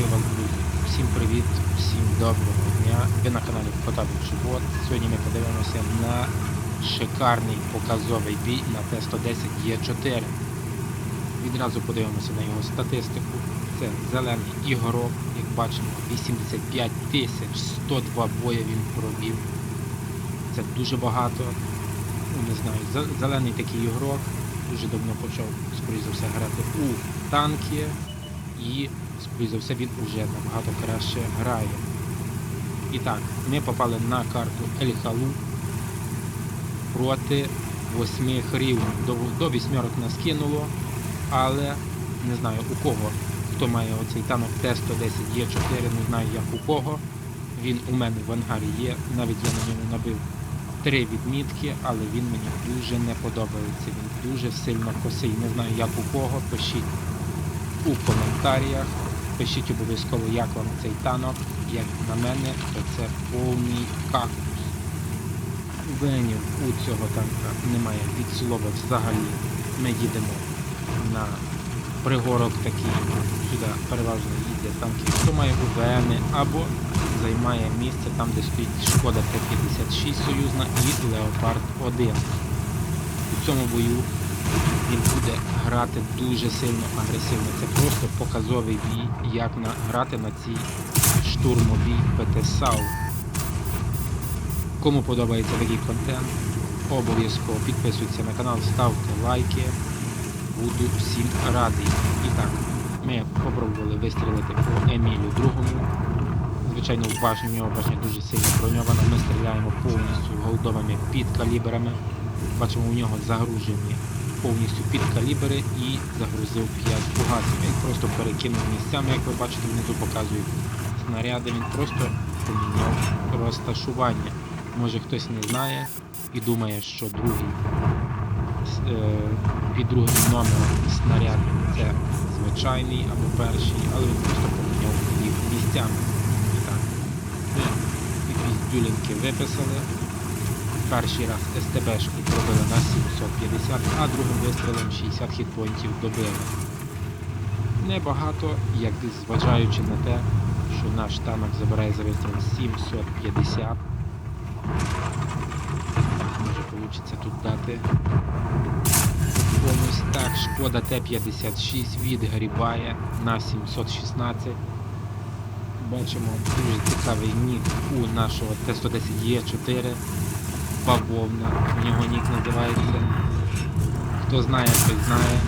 Вітаю вас, друзі! Всім привіт, всім доброго дня. Ви на каналі Потапів Живот. Сьогодні ми подивимося на шикарний показовий бій на Т-110 Е4. Відразу подивимося на його статистику. Це зелений ігорок, як бачимо, 85 тисяч 102 боя він провів. Це дуже багато. Ну, не знаю, зелений такий ігрок. Дуже давно почав, скоріш за все, грати у танки і, скоріш за все, він вже набагато краще грає. І так, ми попали на карту Ель Халу проти восьми рівнів. До, до вісьмерок нас кинуло, але не знаю у кого, хто має оцей танок Т-110 Е4, не знаю як у кого. Він у мене в ангарі є, навіть я на ньому набив три відмітки, але він мені дуже не подобається. Він дуже сильно косий. Не знаю як у кого. Пишіть у коментарях. Пишіть обов'язково, як вам цей танок. Як на мене, то це повний кактус. Венів у цього танка немає від слова взагалі. Ми їдемо на пригорок такий. Сюди переважно їздять танки, хто має УВН або займає місце там, де стоїть Шкода Т-56 союзна і Леопард 1. У цьому бою він буде грати дуже сильно агресивно. Це просто показовий бій, як на, грати на цій штурмовій ПТ-САУ. Кому подобається такий контент, обов'язково підписуйтесь на канал, ставте лайки. Буду всім радий. І так, ми попробували вистрілити по Емілю другому. Звичайно, в башні в нього башня дуже сильно броньована. Ми стріляємо повністю голдовими підкаліберами. Бачимо, у нього загружені повністю підкалібери і загрузив 5 фугасів. Він просто перекинув місцями, як ви бачите, внизу показують снаряди. Він просто поміняв розташування. Може хтось не знає і думає, що другий е, під другим номером снаряд це звичайний або перший, але він просто поміняв їх місцями. І так, ми якісь дюлінки виписали. Перший раз СТБшку пробили на 750, а другим вистрілом 60 хітпоінтів добили. Небагато, як зважаючи на те, що наш танок забирає за вистріл 750. Може вийде тут дати комусь так. Шкода Т-56 відгрібає на 716. Бачимо дуже цікавий нік у нашого Т-110Е4. Бавовна. У нього нік називається. Хто знає, той знає.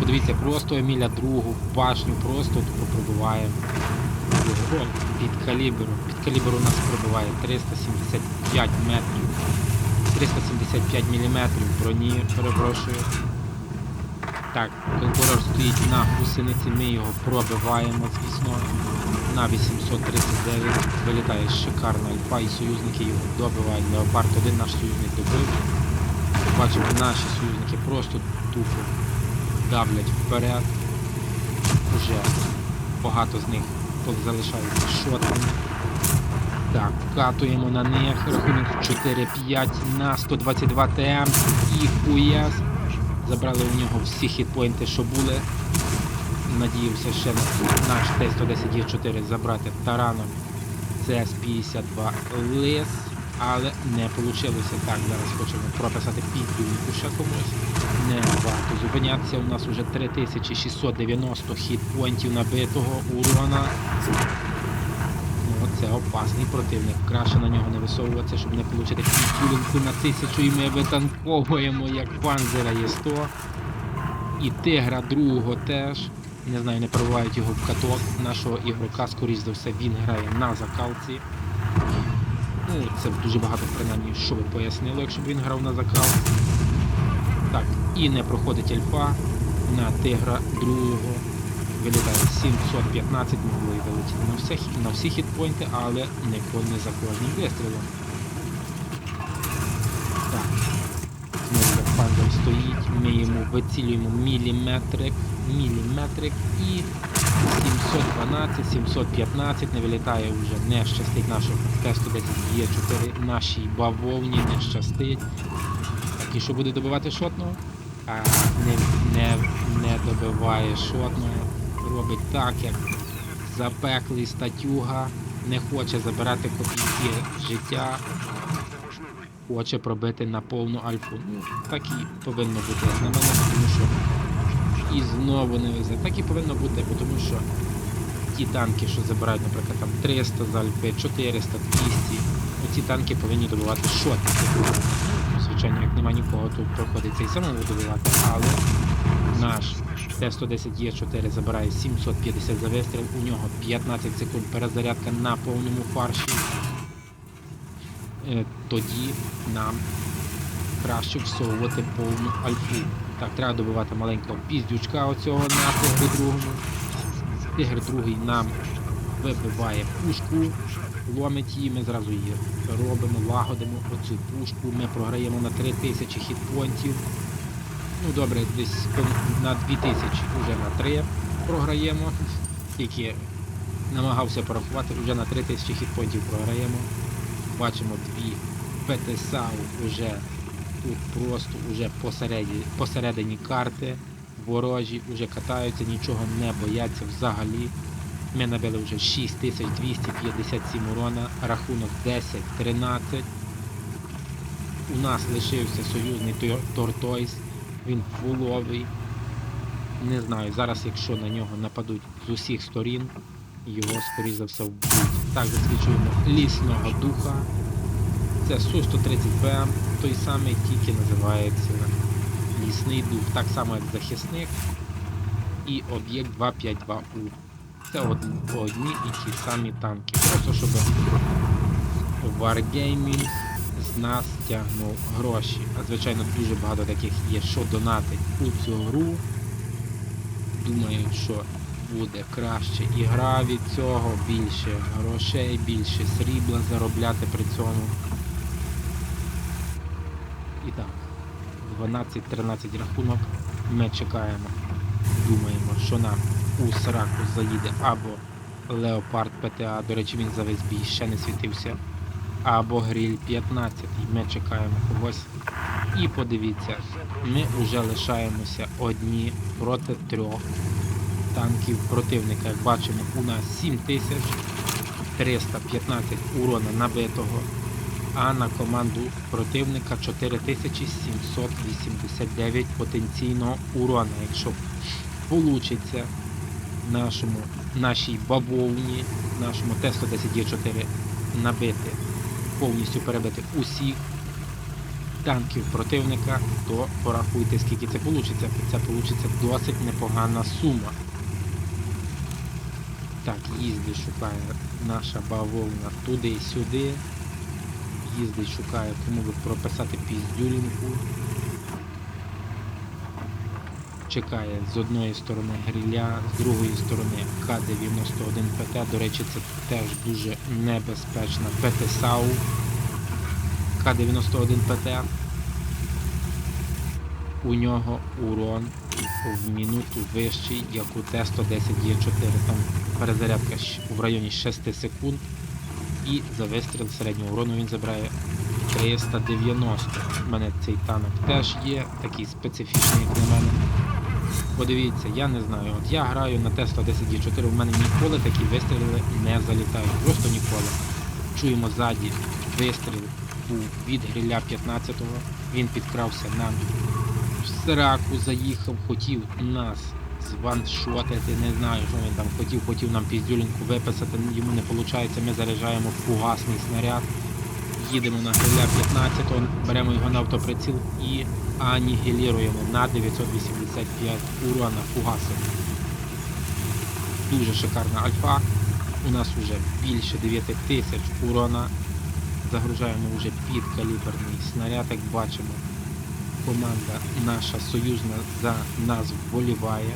Подивіться, просто Еміля другу башню просто тут пробиваємо. Під калібру. Під калібр у нас пробиває 375 метрів. 375 мм броні, перепрошую. Так, конкурор стоїть на гусениці, ми його пробиваємо, звісно. На 839 вилітає шикарна альфа і союзники його добивають. Леопард 1 наш союзник добив. Бачимо, наші союзники просто тупо давлять вперед. Уже багато з них залишаються шотами. Так, катуємо на них. Рахунок 4-5 на 122 ТМ. І хуяс. Забрали у нього всі хітпоінти, що були. Надіявся ще на наш Т-110Е4 забрати тараном ЦС-52 лис, але не вийшло. Так, зараз хочемо прописати піддюльку ще комусь. Не варто зупинятися. У нас вже 3690 хітпоінтів набитого урона. Це опасний противник. Краще на нього не висовуватися, щоб не отримати піддюлінку на тисячу і ми витанковуємо як панзера Є100. І тигра другого теж. Не знаю, не пробивають його в каток. Нашого ігрока, скоріш за все, він грає на закалці. Ну, це дуже багато принаймні, що би пояснило, якщо б він грав на закалці. Так, і не проходить альфа на тигра другого. Вилітає 715, могло і вилетіти на всі, на всі хітпойнти, але не, за кожним вистрілом. Так. Знову як пандер стоїть, ми йому вицілюємо міліметрик, міліметрик і 712, 715 не вилітає вже, не щастить нашого Т-110 Є4, нашій бавовні не щастить. Так, і що буде добивати шотного? А не, не, не добиває шотного. Робить так, як запеклий статюга, не хоче забирати копійки життя, хоче пробити на повну альфу. Ну, так і повинно бути, на мене, тому що і знову не везе. Так і повинно бути, тому що ті танки, що забирають, наприклад, там 300 з альфи, 400, 200, оці танки повинні добивати шоти. Ну, як нема нікого, тут проходиться і самому добивати, але наш Т-110Е4 забирає 750 за вистріл, у нього 15 секунд перезарядка на повному фарші. Е, Тоді нам краще всовувати повну альфу. Так, треба добивати маленького піздючка оцього на тигрі другому. Тигр другий нам вибиває пушку, ломить її, ми зразу її робимо, лагодимо оцю пушку, ми програємо на 3000 хітпонтів. Ну добре, десь на 2000, вже на 3 програємо. Тільки намагався порахувати, вже на 3000 хітпонтів програємо. Бачимо дві ПТСАУ вже тут просто вже посередині, посередині карти. Ворожі вже катаються, нічого не бояться взагалі. Ми набили вже 6257 урона, рахунок 10-13. У нас лишився союзний Тортойс, він фуловий. Не знаю, зараз якщо на нього нападуть з усіх сторін, його скоріш за все вб'ють. Так засвідчуємо лісного духа. Це Су-130БМ, той самий тільки називається лісний дух, так само як захисник і об'єкт 252У. Це од- одні і ті самі танки. Просто щоб Wargaming з нас тягнув гроші. А звичайно дуже багато таких є, що донатить у цю гру. Думають, що буде краще і гра від цього, більше грошей, більше срібла заробляти при цьому. І так, 12-13 рахунок. Ми чекаємо. Думаємо, що нам у сраку заїде або Леопард ПТА, до речі, він за весь бій ще не світився. Або Гриль 15. Ми чекаємо когось. І подивіться, ми вже лишаємося одні проти трьох танків противника. Як бачимо, у нас 7315 урона набитого а на команду противника 4789 потенційного урона. Якщо вийде нашому, нашій бавовні, нашому Т-110Е4 набити, повністю перебити усіх танків противника, то порахуйте, скільки це вийде. Це вийде досить непогана сума. Так, їздить, шукає наша бавовна туди-сюди їздить, шукає, кому би прописати піздюлінку. Чекає з одної сторони гриля, з другої сторони К-91 ПТ. До речі, це теж дуже небезпечна ПТ-САУ. К-91 ПТ. У нього урон в минуту вищий, як у Т-110Е4. Там перезарядка в районі 6 секунд. І за вистріл середнього урону він забирає 390. У мене цей танок теж є, такий специфічний, як на мене. Подивіться, я не знаю. От я граю на Т-110Е4, у мене ніколи такі вистріли не залітають. Просто ніколи. Чуємо ззаді вистріл був від гриля 15-го. Він підкрався нам в сраку, заїхав, хотів нас званшотити, не знаю, що він там хотів, хотів нам піздюлінку виписати, йому не виходить, ми заряджаємо фугасний снаряд, їдемо на гриля 15, беремо його на автоприціл і анігіліруємо на 985 урона фугасом. Дуже шикарна альфа. У нас вже більше 9000 урона. Загружаємо вже підкаліберний снаряд, як бачимо. Команда наша союзна за нас вболіває.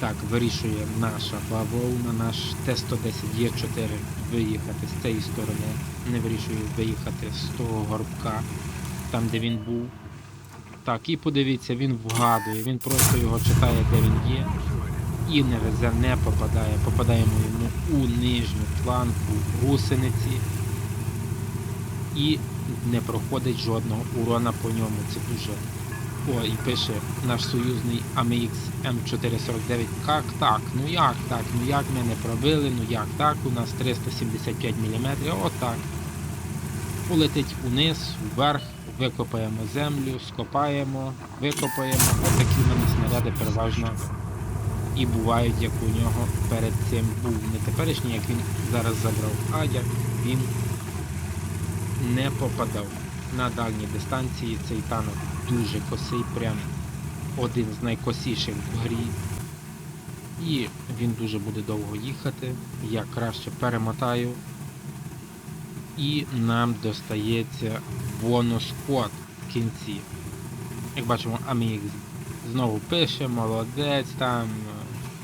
Так, вирішує наша бавовна, наш Т-110Е4 виїхати з цієї сторони. Не вирішує виїхати з того горбка, там де він був. Так, і подивіться, він вгадує, він просто його читає, де він є. І не везе, не попадає. Попадаємо йому у нижню планку гусениці. І не проходить жодного урона по ньому. Це дуже О, і пише наш союзний AMX M449. Як так? Ну як так? Ну як ми не пробили? Ну як так? У нас 375 мм. Отак. Полетить униз, вверх, викопаємо землю, скопаємо, викопаємо. Ось такі в мене снаряди переважно і бувають, як у нього перед цим був. Не теперішній, як він зараз забрав, а як він не попадав. На дальній дистанції цей танок дуже косий, прям один з найкосіших в грі. І він дуже буде довго їхати. Я краще перемотаю. І нам достається бонус код в кінці. Як бачимо, Амікс знову пише, молодець там,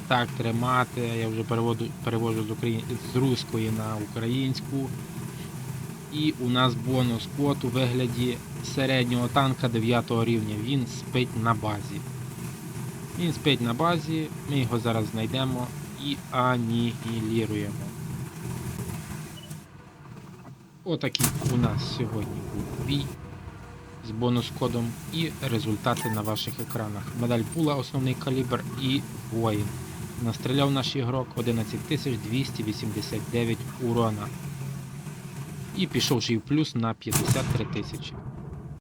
так тримати. Я вже переводу, переводжу з, Украї... з руської на українську. І у нас бонус код у вигляді середнього танка 9 рівня. Він спить на базі. Він спить на базі, ми його зараз знайдемо і анігіліруємо. Отакий у нас сьогодні був бій з бонус-кодом і результати на ваших екранах. Медаль пула, основний калібр і воїн. Настріляв наш ігрок 11289 урона. І пішов й в плюс на 53 тисячі.